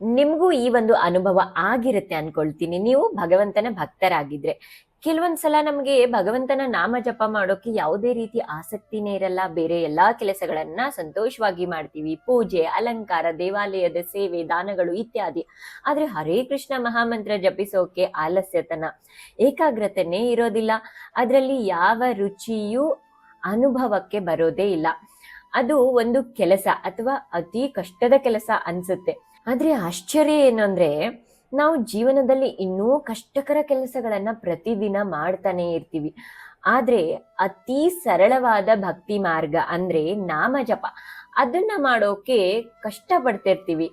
ನಿಮಗೂ ಈ ಒಂದು ಅನುಭವ ಆಗಿರುತ್ತೆ ಅನ್ಕೊಳ್ತೀನಿ. ನೀವು ಭಗವಂತನ ಭಕ್ತರಾಗಿದ್ರೆ. ಕೆಲವೊಂದ್ಸಲ ನಮಗೆ ಭಗವಂತನ ನಾಮ ಜಪ ಮಾಡೋಕೆ ಯಾವುದೇ ರೀತಿ ಆಸಕ್ತಿನೇ ಇರಲ್ಲ. ಬೇರೆ ಎಲ್ಲಾ ಕೆಲಸಗಳನ್ನ ಸಂತೋಷವಾಗಿ ಮಾಡ್ತೀವಿ. ಪೂಜೆ, ಅಲಂಕಾರ, ದೇವಾಲಯದ ಸೇವೆ, ದಾನಗಳು ಇತ್ಯಾದಿ. ಆದ್ರೆ ಹರೇ ಕೃಷ್ಣ ಮಹಾಮಂತ್ರ ಜಪಿಸೋಕೆ ಆಲಸ್ಯತನ, ಏಕಾಗ್ರತೆನೇ ಇರೋದಿಲ್ಲ. ಅದರಲ್ಲಿ ಯಾವ ರುಚಿಯೂ ಅನುಭವಕ್ಕೆ ಬರೋದೇ ಇಲ್ಲ. ಅದು ಒಂದು ಕೆಲಸ ಅಥವಾ ಅತಿ ಕಷ್ಟದ ಕೆಲಸ ಅನ್ಸುತ್ತೆ. ಆದ್ರೆ ಆಶ್ಚರ್ಯ ಏನು ಅಂದ್ರೆ ನಾವು ಜೀವನದಲ್ಲಿ ಇನ್ನೂ ಕಷ್ಟಕರ ಕೆಲಸಗಳನ್ನ ಪ್ರತಿದಿನ ಮಾಡ್ತಾನೆ ಇರ್ತೀವಿ. ಆದ್ರೆ ಅತಿ ಸರಳವಾದ ಭಕ್ತಿ ಮಾರ್ಗ ಅಂದ್ರೆ ನಾಮ ಜಪ ಅದನ್ನ ಮಾಡೋಕೆ ಕಷ್ಟ ಪಡ್ತಿರ್ತೀವಿ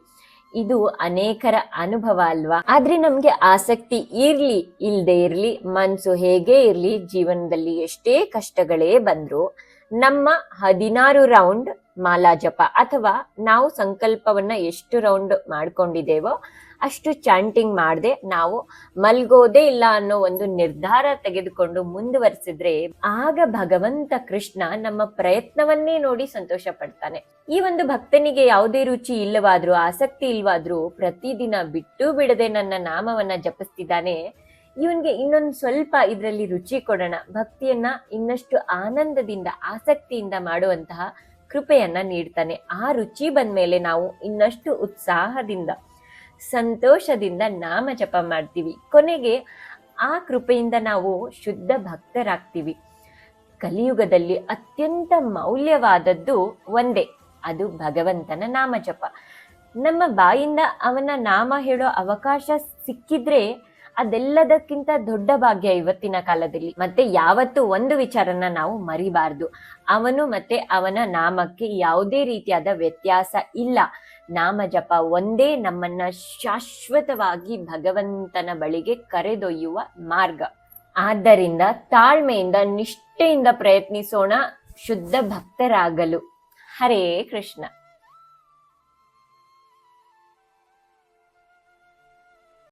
ಇದು ಅನೇಕರ ಅನುಭವ ಅಲ್ವಾ? ಆದ್ರೆ ನಮ್ಗೆ ಆಸಕ್ತಿ ಇರ್ಲಿ, ಇಲ್ದೇ ಇರ್ಲಿ, ಮನ್ಸು ಹೇಗೆ ಇರ್ಲಿ, ಜೀವನದಲ್ಲಿ ಎಷ್ಟೇ ಕಷ್ಟಗಳೇ ಬಂದ್ರು ನಮ್ಮ ಹದಿನಾರು ರೌಂಡ್ ಮಾಲಾ ಜಪ ಅಥವಾ ನಾವು ಸಂಕಲ್ಪವನ್ನ ಎಷ್ಟು ರೌಂಡ್ ಮಾಡ್ಕೊಂಡಿದ್ದೇವೋ ಅಷ್ಟು ಚಾಂಟಿಂಗ್ ಮಾಡದೆ ನಾವು ಮಲ್ಗೋದೇ ಇಲ್ಲ ಅನ್ನೋ ಒಂದು ನಿರ್ಧಾರ ತೆಗೆದುಕೊಂಡು ಮುಂದುವರಿಸಿದ್ರೆ ಆಗ ಭಗವಂತ ಕೃಷ್ಣ ನಮ್ಮ ಪ್ರಯತ್ನವನ್ನೇ ನೋಡಿ ಸಂತೋಷ ಪಡ್ತಾನೆ. ಈ ಒಂದು ಭಕ್ತನಿಗೆ ಯಾವುದೇ ರುಚಿ ಇಲ್ಲವಾದ್ರೂ, ಆಸಕ್ತಿ ಇಲ್ವಾದ್ರೂ ಪ್ರತಿದಿನ ಬಿಟ್ಟು ಬಿಡದೆ ನನ್ನ ನಾಮವನ್ನ ಜಪಿಸ್ತಿದ್ದಾನೆ. ಇವನ್ಗೆ ಇನ್ನೊಂದು ಸ್ವಲ್ಪ ಇದರಲ್ಲಿ ರುಚಿ ಕೊಡೋಣ. ಭಕ್ತಿಯನ್ನ ಇನ್ನಷ್ಟು ಆನಂದದಿಂದ, ಆಸಕ್ತಿಯಿಂದ ಮಾಡುವಂತಹ ಕೃಪೆಯನ್ನ ನೀಡ್ತಾನೆ. ಆ ರುಚಿ ಬಂದ ಮೇಲೆ ನಾವು ಇನ್ನಷ್ಟು ಉತ್ಸಾಹದಿಂದ, ಸಂತೋಷದಿಂದ ನಾಮ ಜಪ ಮಾಡ್ತೀವಿ. ಕೊನೆಗೆ ಆ ಕೃಪೆಯಿಂದ ನಾವು ಶುದ್ಧ ಭಕ್ತರಾಗ್ತೀವಿ. ಕಲಿಯುಗದಲ್ಲಿ ಅತ್ಯಂತ ಮೌಲ್ಯವಾದದ್ದು ಒಂದೇ, ಅದು ಭಗವಂತನ ನಾಮ ಜಪ. ನಮ್ಮ ಬಾಯಿಂದ ಅವನ ನಾಮ ಹೇಳೋ ಅವಕಾಶ ಸಿಕ್ಕಿದ್ರೆ ಅದೆಲ್ಲದಕ್ಕಿಂತ ದೊಡ್ಡ ಭಾಗ್ಯ ಇವತ್ತಿನ ಕಾಲದಲ್ಲಿ. ಮತ್ತೆ ಯಾವತ್ತು ಒಂದು ವಿಚಾರನ ನಾವು ಮರಿಬಾರ್ದು. ಅವನು ಮತ್ತೆ ಅವನ ನಾಮಕ್ಕೆ ಯಾವುದೇ ರೀತಿಯಾದ ವ್ಯತ್ಯಾಸ ಇಲ್ಲ. ನಾಮ ಜಪ ಒಂದೇ ನಮ್ಮನ್ನ ಶಾಶ್ವತವಾಗಿ ಭಗವಂತನ ಬಳಿಗೆ ಕರೆದೊಯ್ಯುವ ಮಾರ್ಗ. ಆದ್ದರಿಂದ ತಾಳ್ಮೆಯಿಂದ, ನಿಷ್ಠೆಯಿಂದ ಪ್ರಯತ್ನಿಸೋಣ, ಶುದ್ಧ ಭಕ್ತರಾಗಲು. ಹರೇ ಕೃಷ್ಣ.